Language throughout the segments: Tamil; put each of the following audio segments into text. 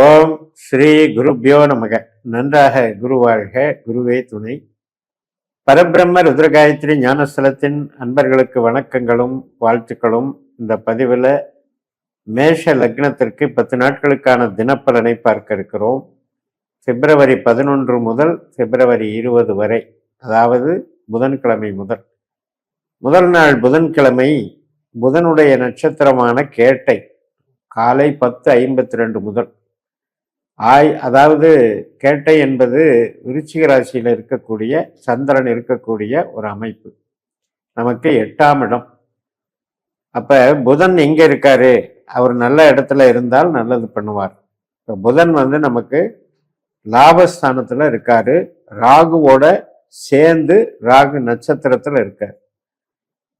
ஓம் ஸ்ரீ குருப்யோ நமக. நன்றாக குருவாழ்க குருவே துணை. பரபிரம்ம ருத்ரகாயத்ரி ஞானஸ்தலத்தின் அன்பர்களுக்கு வணக்கங்களும் வாழ்த்துக்களும். இந்த பதிவில் மேஷ லக்னத்திற்கு பத்து நாட்களுக்கான தினப்பலனை பார்க்க இருக்கிறோம். பிப்ரவரி பதினொன்று முதல் பிப்ரவரி இருபது வரை அதாவது புதன்கிழமை முதல். முதல் நாள் புதன்கிழமை புதனுடைய நட்சத்திரமான கேட்டை காலை பத்து ஐம்பத்தி ரெண்டு முதல். ஆய் அதாவது கேட்டை என்பது விருச்சிக ராசியில் இருக்கக்கூடிய சந்திரன் இருக்கக்கூடிய ஒரு அமைப்பு. நமக்கு எட்டாம் இடம். அப்போ புதன் எங்கே இருக்காரு? அவர் நல்ல இடத்துல இருந்தால் நல்லது பண்ணுவார். இப்போ புதன் வந்து நமக்கு லாபஸ்தானத்தில் இருக்காரு. ராகுவோட சேர்ந்து ராகு நட்சத்திரத்தில் இருக்கார்.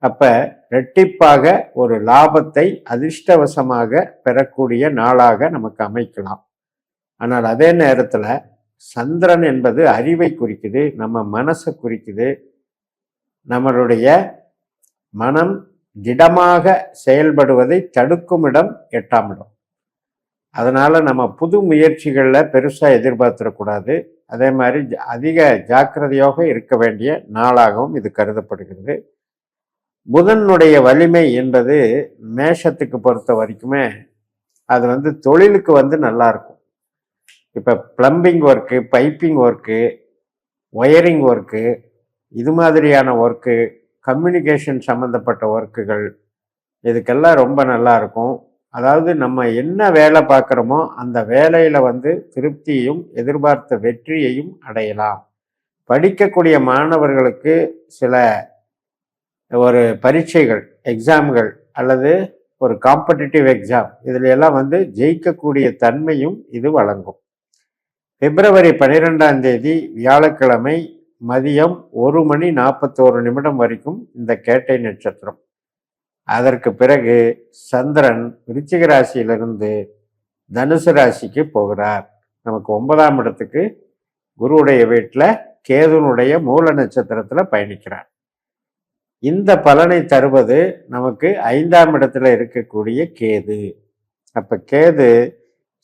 அப்போ ரெட்டிப்பாக ஒரு லாபத்தை அதிர்ஷ்டவசமாக பெறக்கூடிய நாளாக நமக்கு அமைக்கலாம். ஆனால் அதே நேரத்தில் சந்திரன் என்பது அறிவை குறிக்குது நம்ம மனசை குறிக்குது. நம்மளுடைய மனம் திடமாக செயல்படுவதை தடுக்கும் இடம் எட்டாம் இடம். அதனால் நம்ம புது முயற்சிகளில் பெருசாக எதிர்பார்த்துடக்கூடாது. அதே மாதிரி ஜ- அதிக ஜாக்கிரதையாக இருக்க வேண்டிய நாளாகவும் இது கருதப்படுகிறது. புதனுடைய வலிமை என்பது மேஷத்துக்கு பொறுத்த வரைக்குமே அது வந்து தொழிலுக்கு வந்து நல்லாயிருக்கும் இப்போ plumbing work piping work wiring work இது மாதிரியான ஒர்க்கு கம்யூனிகேஷன் சம்மந்தப்பட்ட ஒர்க்குகள் இதுக்கெல்லாம் ரொம்ப நல்லா இருக்கும். அதாவது நம்ம என்ன வேலை பார்க்குறோமோ அந்த வேலையில் வந்து திருப்தியையும் எதிர்பார்த்த வெற்றியையும் அடையலாம். படிக்கக்கூடிய மாணவர்களுக்கு சில ஒரு பரீட்சைகள் எக்ஸாம்கள் அல்லது ஒரு காம்படிட்டிவ் எக்ஸாம் இதில் எல்லாம் வந்து ஜெயிக்கக்கூடிய தன்மையும் இது வழங்கும். பிப்ரவரி பனிரெண்டாம் தேதி வியாழக்கிழமை மதியம் ஒரு மணி நாற்பத்தோரு நிமிடம் வரைக்கும் இந்த கேட்டை நட்சத்திரம். அதற்கு பிறகு சந்திரன் விருச்சிக ராசியிலிருந்து தனுசு ராசிக்கு போகிறார். நமக்கு ஒன்பதாம் இடத்துக்கு குருவுடைய வீட்டில் கேதுனுடைய மூல நட்சத்திரத்தில் பயணிக்கிறார். இந்த பலனை தருவது நமக்கு ஐந்தாம் இடத்துல இருக்கக்கூடிய கேது. அப்போ கேது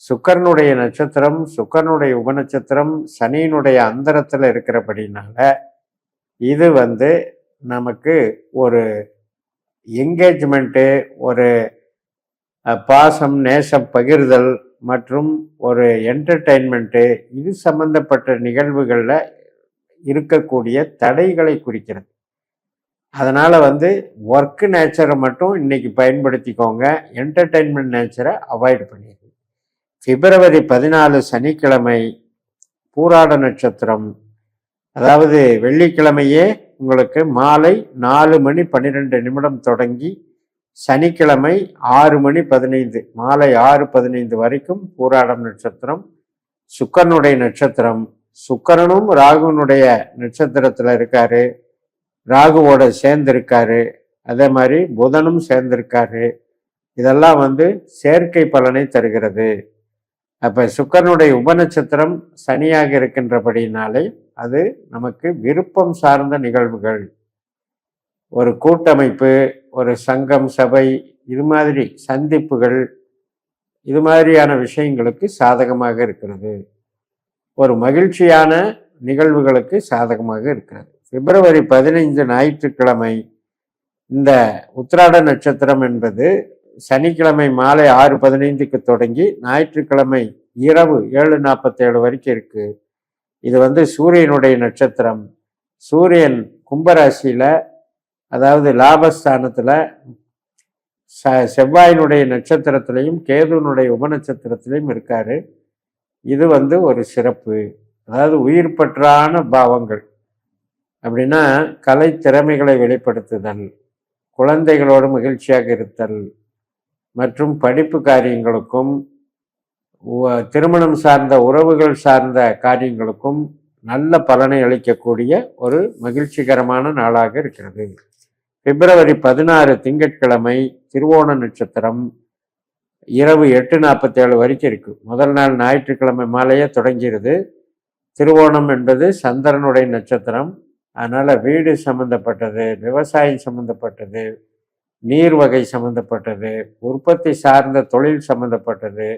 சுக்கரனுடைய நட்சத்திரம் சுக்கரனுடைய உபநட்சத்திரம் சனியினுடைய அந்தரத்தில் இருக்கிறபடினால இது வந்து நமக்கு ஒரு என்கேஜ்மெண்ட்டு ஒரு பாசம் நேசம் பகிர்தல் மற்றும் ஒரு என்டர்டெயின்மெண்ட்டு இது சம்பந்தப்பட்ட நிகழ்வுகளில் இருக்கக்கூடிய தடைகளை குறிக்கிறது. அதனால் வந்து ஒர்க்கு நேச்சரை மட்டும் இன்றைக்கி பயன்படுத்திக்கோங்க. என்டர்டெயின்மெண்ட் நேச்சரை அவாய்ட் பண்ணிடுங்க பிப்ரவரி பதினாலு சனிக்கிழமை பூராட நட்சத்திரம். அதாவது வெள்ளிக்கிழமையே உங்களுக்கு மாலை நாலு மணி பன்னிரெண்டு நிமிடம் தொடங்கி சனிக்கிழமை ஆறு மணி பதினைந்து மாலை ஆறு பதினைந்து வரைக்கும் பூராடம் நட்சத்திரம். சுக்கரனுடைய நட்சத்திரம். சுக்கரனும் ராகுனுடைய நட்சத்திரத்தில் இருக்காரு. ராகுவோட சேர்ந்திருக்காரு. அதே மாதிரி புதனும் சேர்ந்திருக்காரு. இதெல்லாம் வந்து சேர்க்கை பலனை தருகிறது. அப்போ சுக்கரனுடைய உபநட்சத்திரம் சனியாக இருக்கின்றபடினாலே அது நமக்கு விருப்பம் சார்ந்த நிகழ்வுகள். ஒரு கூட்டமைப்பு ஒரு சங்கம் சபை இது மாதிரி சந்திப்புகள் இது மாதிரியான விஷயங்களுக்கு சாதகமாக இருக்கிறது. ஒரு மகிழ்ச்சியான நிகழ்வுகளுக்கு சாதகமாக இருக்கிறது. பிப்ரவரி பதினைந்து ஞாயிற்றுக்கிழமை இந்த உத்திராட நட்சத்திரம் என்பது சனிக்கிழமை மாலை ஆறு பதினைந்துக்கு தொடங்கி ஞாயிற்றுக்கிழமை இரவு ஏழு நாற்பத்தேழு வரைக்கும் இருக்கு. இது வந்து சூரியனுடைய நட்சத்திரம். சூரியன் கும்பராசியில் அதாவது லாபஸ்தானத்தில் ச செவ்வாயினுடைய நட்சத்திரத்திலையும் கேதுனுடைய உபநட்சத்திரத்திலையும் இருக்காரு. இது வந்து ஒரு சிறப்பு. அதாவது உயிர் பற்றான பாவங்கள். அப்படின்னா கலை திறமைகளை வெளிப்படுத்துதல் குழந்தைகளோடு மகிழ்ச்சியாக இருத்தல் மற்றும் படிப்பு காரியங்களுக்கும் திருமணம் சார்ந்த உறவுகள் சார்ந்த காரியங்களுக்கும் நல்ல பலனை அளிக்கக்கூடிய ஒரு மகிழ்ச்சிகரமான நாளாக இருக்கிறது. பிப்ரவரி பதினாறு திங்கட்கிழமை திருவோண நட்சத்திரம் இரவு எட்டு நாற்பத்தேழு வரைக்கும் இருக்கு. முதல் நாள் ஞாயிற்றுக்கிழமை மாலையே தொடங்கிடுது திருவோணம் என்பது சந்திரனுடைய நட்சத்திரம். அதனால் வீடு சம்பந்தப்பட்டது விவசாயம் சம்பந்தப்பட்டது நீர் வகை சம்பந்தப்பட்டது உற்பத்தி சார்ந்த தொழில் சம்பந்தப்பட்டது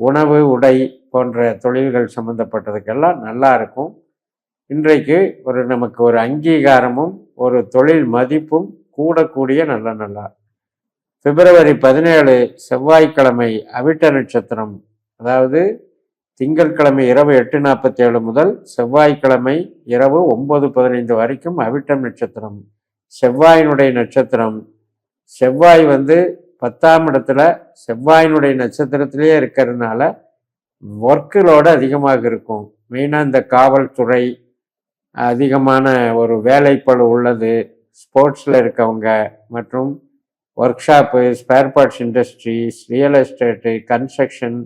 உணவு உடை போன்ற தொழில்கள் சம்பந்தப்பட்டதுக்கெல்லாம் நல்லா இருக்கும். இன்றைக்கு ஒரு நமக்கு ஒரு அங்கீகாரமும் ஒரு தொழில் மதிப்பும் கூடக்கூடிய நல்ல நல்லா பிப்ரவரி பதினேழு செவ்வாய்க்கிழமை அவிட்ட நட்சத்திரம் அதாவது திங்கட்கிழமை இரவு எட்டு நாற்பத்தி ஏழு முதல் செவ்வாய்க்கிழமை இரவு ஒன்பது பதினைந்து வரைக்கும் அவிட்டம் நட்சத்திரம். செவ்வாயினுடைய நட்சத்திரம் செவ்வாய் வந்து பத்தாம் இடத்துல செவ்வாயினுடைய நட்சத்திரத்திலேயே இருக்கிறதுனால ஒர்க்குலோடு அதிகமாக இருக்கும். மெயினாக இந்த காவல்துறை அதிகமான ஒரு வேலைப்பளு உள்ளது. ஸ்போர்ட்ஸில் இருக்கவங்க மற்றும் workshop spare parts industries real estate construction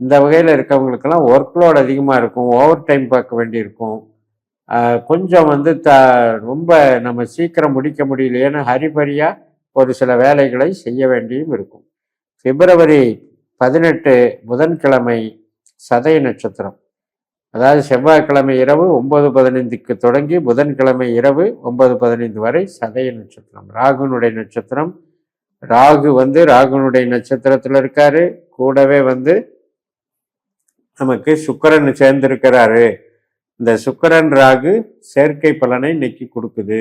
இந்த வகையில் இருக்கவங்களுக்கெல்லாம் ஒர்க் லோட் அதிகமாக இருக்கும். ஓவர் டைம் பார்க்க வேண்டியிருக்கும். கொஞ்சம் வந்து த ரொம்ப நம்ம சீக்கிரம் முடிக்க முடியலையேன்னு ஹரிபரியாக ஒரு சில வேலைகளை செய்ய வேண்டியும் இருக்கும். பிப்ரவரி பதினெட்டு புதன்கிழமை சதய நட்சத்திரம். அதாவது செவ்வாய்க்கிழமை இரவு ஒன்பது பதினைந்துக்கு தொடங்கி புதன்கிழமை இரவு ஒன்பது பதினைந்து வரை சதய நட்சத்திரம். ராகுனுடைய நட்சத்திரம். ராகு வந்து ராகுனுடைய நட்சத்திரத்தில் இருக்காரு. கூடவே வந்து நமக்கு சுக்கரன் சேர்ந்திருக்கிறாரு. இந்த சுக்கரன் ராகு செயற்கை பலனை இன்னைக்கு கொடுக்குது.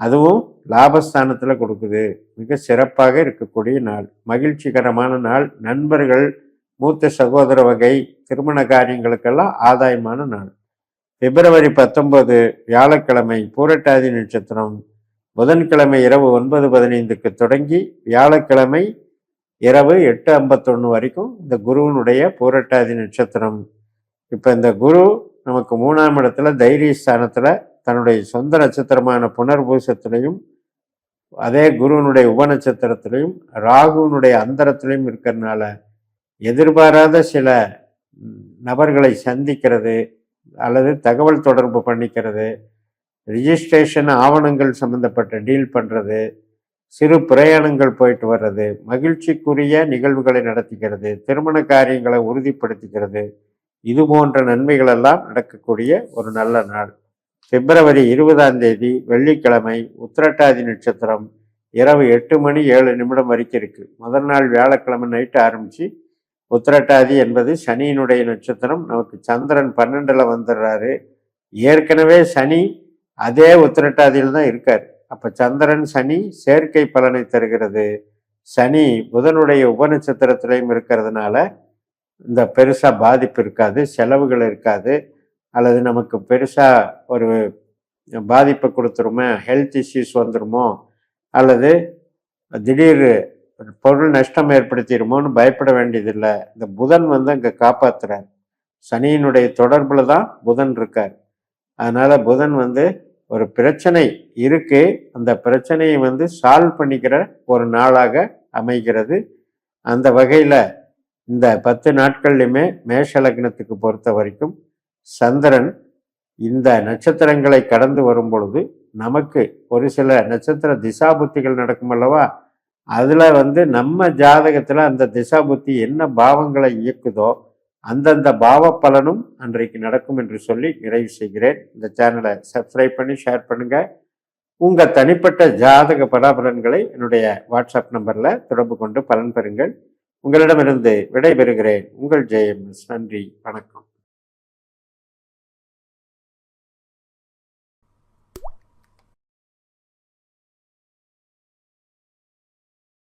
அதுவும் லாபஸ்தானத்தில் கொடுக்குது. மிக சிறப்பாக இருக்கக்கூடிய நாள். மகிழ்ச்சிகரமான நாள். நண்பர்கள் மூத்த சகோதர வகை திருமண காரியங்களுக்கெல்லாம் ஆதாயமான நாள். பிப்ரவரி பத்தொன்பது வியாழக்கிழமை பூரட்டாதி நட்சத்திரம். புதன்கிழமை இரவு ஒன்பது பதினைந்துக்கு தொடங்கி வியாழக்கிழமை இரவு எட்டு ஐம்பத்தொன்று வரைக்கும் இந்த குருவினுடைய பூரட்டாதி நட்சத்திரம். இப்போ இந்த குரு நமக்கு மூணாம் இடத்துல தைரிய ஸ்தானத்தில் தன்னுடைய சொந்த நட்சத்திரமான புனர்பூசத்திலையும் அதே குருவனுடைய உப நட்சத்திரத்திலையும் ராகுனுடைய அந்தரத்திலையும் இருக்கிறதுனால எதிர்பாராத சில நபர்களை சந்திக்கிறது அல்லது தகவல் தொடர்பு பண்ணிக்கிறது ரிஜிஸ்ட்ரேஷன் ஆவணங்கள் சம்மந்தப்பட்ட டீல் பண்ணுறது சிறு பிரயாணங்கள் போயிட்டு வர்றது மகிழ்ச்சிக்குரிய நிகழ்வுகளை நடத்திக்கிறது திருமண காரியங்களை உறுதிப்படுத்திக்கிறது இது போன்ற நன்மைகளெல்லாம் நடக்கக்கூடிய ஒரு நல்ல நாள். பிப்ரவரி இருபதாம் தேதி வெள்ளிக்கிழமை உத்திரட்டாதி நட்சத்திரம் இரவு எட்டு மணி ஏழு நிமிடம் வரைக்கும் இருக்கு. முதல் நாள் வியாழக்கிழமை நைட்டு ஆரம்பிச்சு உத்திரட்டாதி என்பது சனியினுடைய நட்சத்திரம். நமக்கு சந்திரன் பன்னெண்டில் வந்துடுறாரு. ஏற்கனவே சனி அதே உத்திரட்டாதியில் தான் இருக்கார். அப்போ சந்திரன் சனி சேர்க்கை பலனை தருகிறது. சனி புதனுடைய உபநட்சத்திரத்திலையும் இருக்கிறதுனால இந்த பெருசாக பாதிப்பு இருக்காது செலவுகள் இருக்காது. அல்லது நமக்கு பெருசாக ஒரு பாதிப்பை கொடுத்துருமோ ஹெல்த் இஷ்யூஸ் வந்துருமோ அல்லது திடீர் பொருள் நஷ்டம் ஏற்படுத்திடுமோன்னு பயப்பட வேண்டியதில்லை. இந்த புதன் வந்து அங்கே காப்பாற்றுறார் சனியினுடைய தொடர்பில் தான் புதன் இருக்கார். அதனால் புதன் வந்து ஒரு பிரச்சனை இருக்கு. அந்த பிரச்சனையை வந்து சால்வ் பண்ணிக்கிற ஒரு நாளாக அமைகிறது. அந்த வகையில் இந்த பத்து நாட்கள்லையுமே மேஷ லக்னத்துக்கு பொறுத்த வரைக்கும் சந்திரன் இந்த நட்சத்திரங்களை கடந்து வரும் பொழுது நமக்கு ஒரு சில நட்சத்திர திசாபுத்திகள் நடக்கும் அல்லவா? அதில் வந்து நம்ம ஜாதகத்தில் அந்த திசாபுத்தி என்ன பாவங்களை இயக்குதோ அந்தந்த பாவ பலனும் அன்றைக்கு நடக்கும் என்று சொல்லி நிறைவு செய்கிறேன். இந்த சேனலை சப்ஸ்கிரைப் பண்ணி ஷேர் பண்ணுங்க. உங்கள் தனிப்பட்ட ஜாதக பலாபலன்களை என்னுடைய வாட்ஸ்அப் நம்பரில் தொடர்பு கொண்டு பலன் பெறுங்கள். உங்களிடமிருந்து விடை பெறுகிறேன் உங்கள் ஜெயம் நன்றி. வணக்கம்.